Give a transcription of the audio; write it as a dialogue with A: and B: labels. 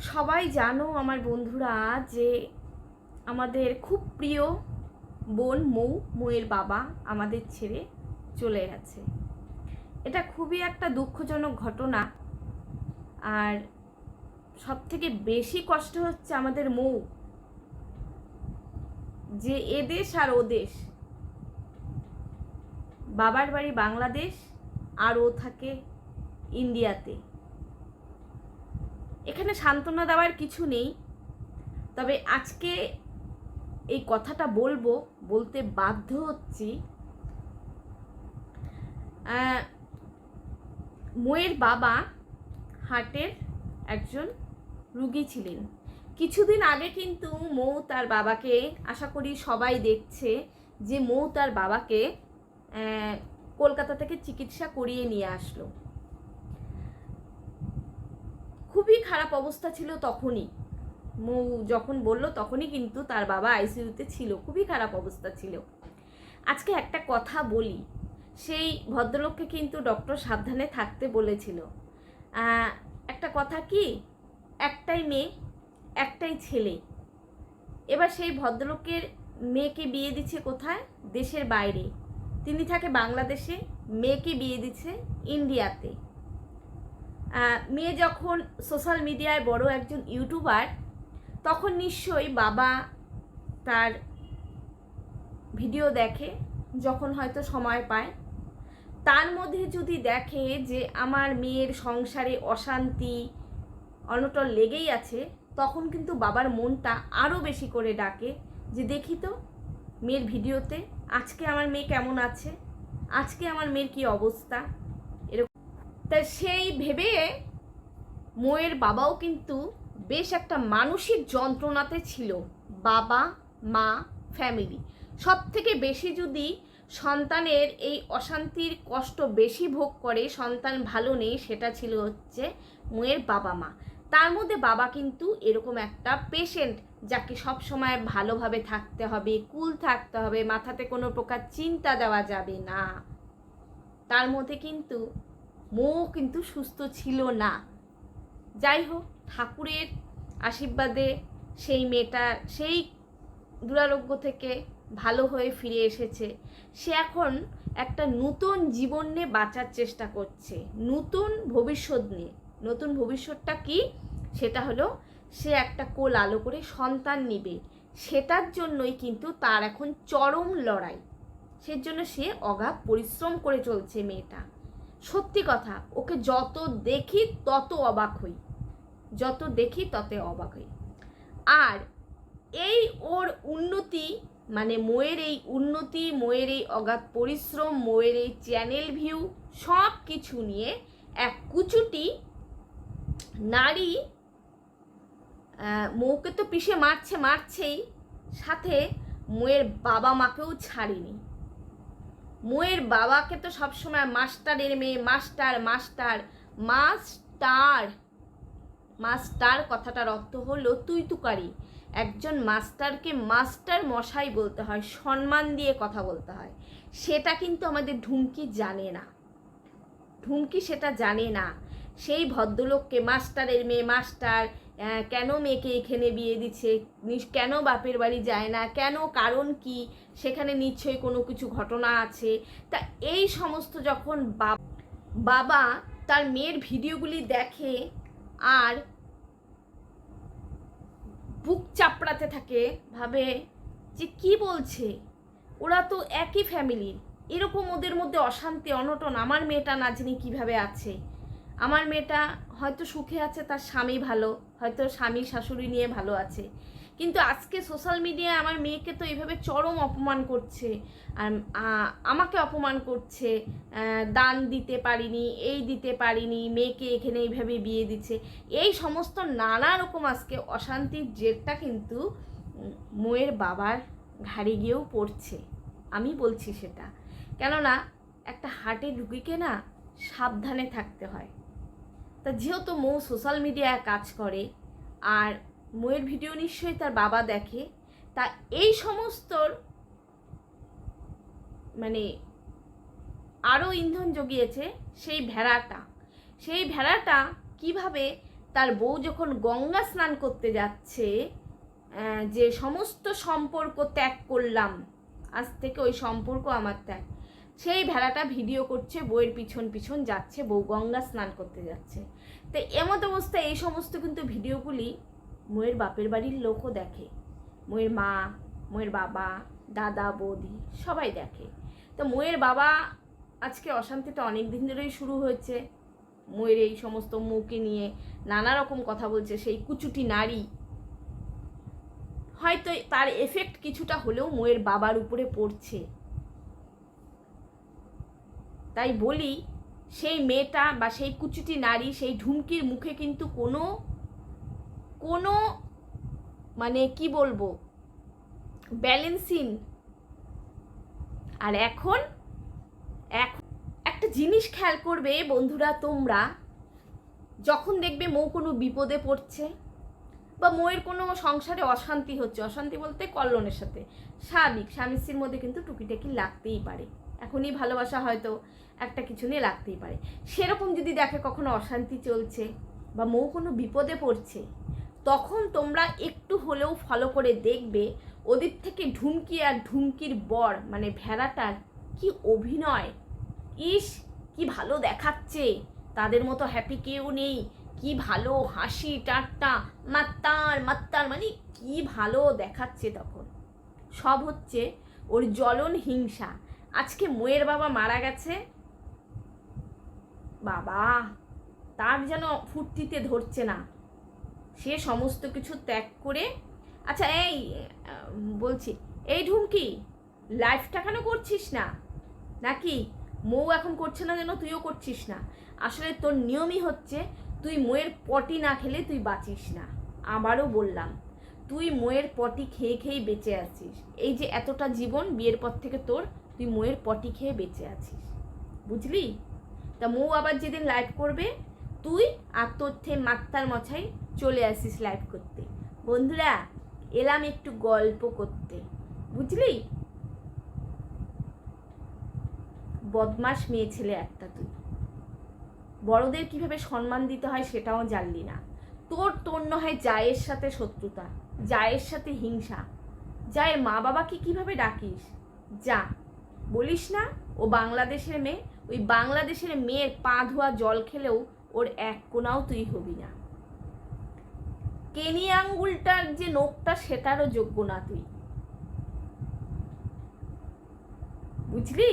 A: সবাই জানো আমার বন্ধুরা যে আমাদের খুব প্রিয় বোন মৌ, মৌয়ের বাবা আমাদের ছেড়ে চলে গেছে। এটা খুবই একটা দুঃখজনক ঘটনা। আর সব থেকে বেশি কষ্ট হচ্ছে আমাদের মৌ, যে এদেশ আর ও দেশ বাবার বাড়ি বাংলাদেশ আর ও থাকে ইন্ডিয়াতে। এখানে সান্ত্বনা দেওয়ার কিছু নেই। তবে আজকে এই কথাটা বলব, বলতে বাধ্য হচ্ছি। মোয়ের বাবা হার্টের একজন রুগী ছিলেন। কিছুদিন আগে কিন্তু মৌ তার বাবাকে, আশা করি সবাই দেখছে, যে মৌ তার বাবাকে কলকাতা থেকে চিকিৎসা করিয়ে নিয়ে আসলো খুবই খারাপ অবস্থা ছিল তখনই। মৌ যখন বলল, তখনই কিন্তু তার বাবা আইসিইউতে ছিল, খুবই খারাপ অবস্থা ছিল। আজকে একটা কথা বলি, সেই ভদ্রলোককে কিন্তু ডক্টর সাবধানে থাকতে বলেছিল। একটা কথা কি, একটাই মেয়ে, একটাই ছেলে। এবার সেই ভদ্রলোকের মেয়েকে বিয়ে দিচ্ছে কোথায়? দেশের বাইরে। তিনি থাকে বাংলাদেশে, মেয়েকে বিয়ে দিচ্ছে ইন্ডিয়াতে। মেয়ে যখন সোশ্যাল মিডিয়ায় বড় একজন ইউটিউবার তখন নিশ্চয়ই বাবা তার ভিডিও দেখে, যখন হয়তো সময় পায়। তার মধ্যে যদি দেখে যে আমার মেয়ের সংসারে অশান্তি, অনটন লেগেই আছে, তখন কিন্তু বাবার মনটা আরও বেশি করে ডাকে যে দেখি তো, মেয়ের ভিডিওতে আজকে আমার মেয়ে কেমন আছে? আজকে আমার মেয়ের কী অবস্থা? তা সেই ভেবে মোয়ের বাবাও কিন্তু বেশ একটা মানসিক যন্ত্রণাতে ছিল, বাবা, মা ফ্যামিলি সব থেকে বেশি যদি সন্তানের এই অশান্তির কষ্ট বেশি ভোগ করে, সন্তান ভালো নেই, সেটা ছিল হচ্ছে মোয়ের বাবা মা। তার মধ্যে বাবা কিন্তু এরকম একটা পেশেন্ট যাকে সব সময় ভালোভাবে থাকতে হবে কুল থাকতে হবে, মাথাতে কোনো প্রকার চিন্তা দেওয়া যাবে না। তার মধ্যে কিন্তু মৌ কিন্তু সুস্থ ছিল না। যাই হোক ঠাকুরের আশীর্বাদে সেই মেয়েটা, সেই দুরারোগ্য থেকে ভালো হয়ে ফিরে এসেছে। সে এখন একটা নতুন জীবন নিয়ে বাঁচার চেষ্টা করছে। নতুন ভবিষ্যৎ নিয়ে। নতুন ভবিষ্যৎটা কি? সেটা হলো, সে একটা কোল আলো করে সন্তান নিবে। সেটার জন্যই কিন্তু তার এখন চরম লড়াই। সেজন্য সে অগাধ পরিশ্রম করে চলছে মেয়েটা। সত্যি কথা, ওকে যত দেখি তত অবাক হই। যত দেখি তত অবাক হই। আর এই ওর উন্নতি মানে মোয়ের এই উন্নতি, মোয়ের এই অগাধ পরিশ্রম, মোয়ের এই চ্যানেল ভিউ, সব কিছু নিয়ে এক কুচুটি নারী মৌকে তো পিষে মারছে মারছেই, সাথে মোয়ের বাবা মাকেও ছাড়েনি। মোয়ের বাবাকে তো সবসময় মাস্টারের মেয়ে, মাস্টার মাস্টার মাস্টার মাস্টার কথাটার অর্থ হলো তুই তুকারি একজন মাস্টারকে মাস্টার মশাই বলতে হয়, সম্মান দিয়ে কথা বলতে হয়। সেটা কিন্তু আমাদের ঢুমকি জানে না। ঢুমকি সেটা জানে না। সেই ভদ্রলোককে মাস্টারের মেয়ে, মাস্টার কেন মেয়েকে এখানে বিয়ে দিচ্ছে? কেন বাপের বাড়ি যায় না? কেন, কারণ কি? সেখানে নিশ্চয়ই কোনো কিছু ঘটনা আছে। তা এই সমস্ত যখন বাবা তার মেয়ের ভিডিওগুলি দেখে আর বুক চাপড়াতে থাকে, ভাবে যে কি বলছে? ওরা তো একই ফ্যামিলির এরকম ওদের মধ্যে অশান্তি, অনটন। আমার মেয়েটা না জানি কীভাবে আছে। আমার মেয়েটা হয়তো সুখে আছে, তার স্বামী ভালো, হয়তো স্বামী শাশুড়ি নিয়ে ভালো আছে। কিন্তু আজকে সোশ্যাল মিডিয়ায় আমার মেয়েকে তো এইভাবে চরম অপমান করছে, আর আমাকে অপমান করছে দান দিতে পারিনি, এই দিতে পারিনি, মেয়েকে এখানে এইভাবে বিয়ে দিচ্ছে। এই সমস্ত নানা রকম আজকে অশান্তির জেরটা কিন্তু মোয়ের বাবার ঘাড়ে গিয়েও পড়ছে। আমি বলছি সেটা। কেননা একটা হার্টের রুগীকে না সাবধানে থাকতে হয়। তা যেহেতু মৌ সোশ্যাল মিডিয়ায় কাজ করে আর মৌয়ের ভিডিও নিশ্চয়ই তার বাবা দেখে, তা এই সমস্ত মানে আরও ইন্ধন জগিয়েছে সেই ভেড়াটা। সেই ভেড়াটা কীভাবে তার বউ যখন গঙ্গা স্নান করতে যাচ্ছে যে সমস্ত সম্পর্ক ত্যাগ করলাম, আজ থেকে ওই সম্পর্ক আমার ত্যাগ। সেই ভেড়াটা ভিডিও করছে বউয়ের পিছন পিছন যাচ্ছে, বউ গঙ্গা স্নান করতে যাচ্ছে। তো এমত অবস্থায় এই সমস্ত কিন্তু ভিডিওগুলি মোয়ের বাপের বাড়ির লোকও দেখে। মোয়ের মা মোয়ের বাবা, দাদা, বৌদি, সবাই দেখে। তো মোয়ের বাবা আজকে অশান্তিটা অনেক দিন ধরেই শুরু হয়েছে। মোয়ের এই সমস্ত মুখে নিয়ে নানা রকম কথা বলছে, সেই কুচুটি নারী। হয়তো তার এফেক্ট কিছুটা হলেও মোয়ের বাবার উপরে পড়ছে। তাই বলি, সেই মেয়েটা বা সেই কুচুটি নারী, সেই ঢুমকির মুখে কিন্তু কোনো কোনো মানে কি বলব ব্যালেন্সিং আর এখন এখন একটা জিনিস খেয়াল করবে বন্ধুরা তোমরা, যখন দেখবে মৌ কোনো বিপদে পড়ছে বা মৌয়ের কোনো সংসারে অশান্তি হচ্ছে, অশান্তি বলতে কল্যাণের সাথে, স্বাভাবিক, স্বামী স্ত্রীর মধ্যে কিন্তু টুকিটাকি লাগতেই পারে। এখনই ভালোবাসা হয়তো একটা কিছু নিয়ে লাগতেই পারে। সেরকম যদি দেখে কখনো অশান্তি চলছে বা মৌ কোনো বিপদে পড়ছে, তখন তোমরা একটু হলেও ফলো করে দেখবে ওদের থেকে ঢুমকি আর ঢুমকির বর মানে ভেড়াটার কি অভিনয়। ইস, কি ভালো দেখাচ্ছে। তাদের মতো হ্যাপি কেউ নেই। কি ভালো হাসি, টাট্টা, মাত্তার মাত্তার মানে কি ভালো দেখাচ্ছে তখন। সব হচ্ছে ওর জ্বলন হিংসা। আজকে মোয়ের বাবা মারা গেছে। বাবা, তার যেন ফুর্তিতে ধরছে না। সে সমস্ত কিছু ত্যাগ করে আচ্ছা এই বলছি, এই ঢুমকি লাইফটা কেন করছিস না? নাকি মৌ এখন করছে না যেন তুইও করছিস না? আসলে তোর নিয়মই হচ্ছে, তুই মোয়ের পটি না খেলে তুই বাঁচিস না। আবারও বললাম, তুই মোয়ের পটি খেয়ে খেয়েই বেঁচে আছিস। এই যে এতটা জীবন বিয়ের পর থেকে তোর তুই মোয়ের পটি খেয়ে বেঁচে আছিস। বুঝলি? তা মৌ আবার যেদিন লাইভ করবে, তুই আর থে মাত্তার মছাই চলে আসিস লাইভ করতে। বন্ধুরা, এলাম একটু গল্প করতে। বুঝলি? বদমাস মেয়ে ছেলে একটা তুই। বড়দের কীভাবে সম্মান দিতে হয় সেটাও জানলি না। তোর তোর নয় জায়ের সাথে শত্রুতা, জায়ের সাথে হিংসা। জায়ের মা বাবাকে কীভাবে ডাকিস? যা। বলিস না, ও বাংলাদেশের মেয়ে। ওই বাংলাদেশের মেয়ের পা ধোয়া জল খেলেও ওর এক কোনাও তুই হবি না। কেনি আঙ্গুলটার যে নোখটা, সেটারও যোগ্য না তুই। বুঝলি?